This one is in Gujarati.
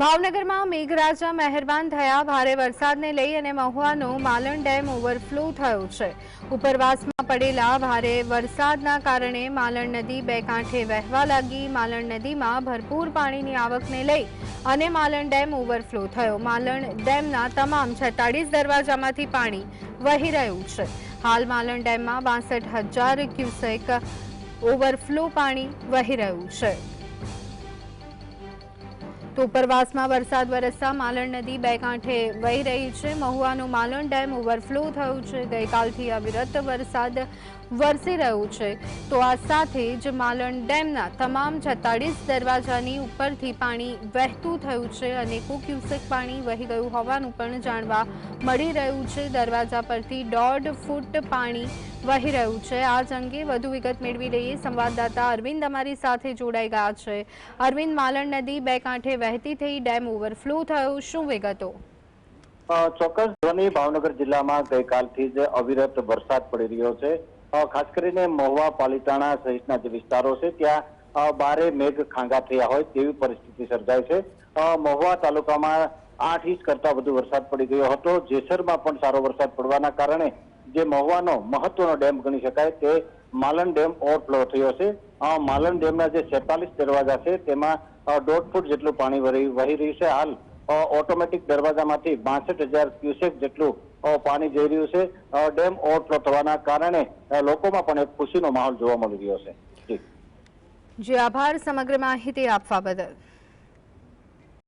ભાવનગરમાં મેઘરાજા મહેરબાન થયા. ભારે વરસાદને લઈ અને મહુવાનો માલણ ડેમ ઓવરફ્લો થયો છે. ઉપરવાસમાં પડેલા ભારે વરસાદના કારણે માલણ નદી બે કાંઠે વહેવા લાગી. માલણ નદીમાં ભરપૂર પાણીની આવકને લઈ અને માલણ ડેમ ઓવરફ્લો થયો. માલણ ડેમના તમામ છેતાળીસ દરવાજામાંથી પાણી વહી રહ્યું છે. હાલ માલણ ડેમમાં બાસઠ હજાર ક્યુસેક ઓવરફ્લો પાણી વહી રહ્યું છે. તો ઉપરવાસમાં વરસાદ વરસતા માલણ નદી બે કાંઠે વહી રહી છે. મહુવાનું માલણ ડેમ ઓવરફ્લો થયું છે. ગઈકાલથી અવિરત વરસાદ વરસી રહ્યો છે. તો આ સાથે જ માલણ ડેમના તમામ છત્તાળીસ દરવાજાની ઉપરથી પાણી વહેતું થયું છે અનેકો ક્યુસેક પાણી વહી ગયું હોવાનું પણ જાણવા મળી રહ્યું છે. દરવાજા પરથી દોઢ ફૂટ પાણી વહી રહ્યું છે. આ જ અંગે વધુ વિગત મેળવી લઈએ. સંવાદદાતા અરવિંદ અમારી સાથે જોડાઈ ગયા છે. અરવિંદ, માલણ નદી બે કાંઠે વહેતી થઈ ડેમ ઓવરફ્લો થયો. શું વિગતો? ચોક્કસ. ધ્વનિ ભાવનગર જિલ્લામાં ગઈકાલથી જ અવિરત વરસાદ પડી રહ્યો છે. ખાસ કરીને મહુવા, પાલીતાણા સહિતના જે વિસ્તારો છે, ત્યાં બારે મેઘ ખાંગા થયા હોય તેવી પરિસ્થિતિ સર્જાય છે. મહુવા તાલુકામાં આઠ ઇંચ કરતા વધુ વરસાદ પડી ગયો હતો. જેસરમાં પણ સારો વરસાદ પડવાના કારણે જે મહુવાનો મહત્વનો ડેમ ગણી શકાય તે માલન ડેમ ઓવરફ્લો થયો છે. માલન ડેમના જે સેતાલીસ દરવાજા છે, તેમાં દોઢ ફૂટ જેટલું પાણી વહી રહ્યું છે. હાલ ઓટોમેટિક દરવાજામાંથી બાસઠ હજાર ક્યુસેક જેટલું પાણી જઈ રહ્યું છે. ડેમ ઓવરફ્લો થવાના કારણે લોકોમાં પણ એક ખુશીનો માહોલ જોવા મળી રહ્યો છે. જે, આભાર. સમગ્ર માહિતી આપવા બદલ.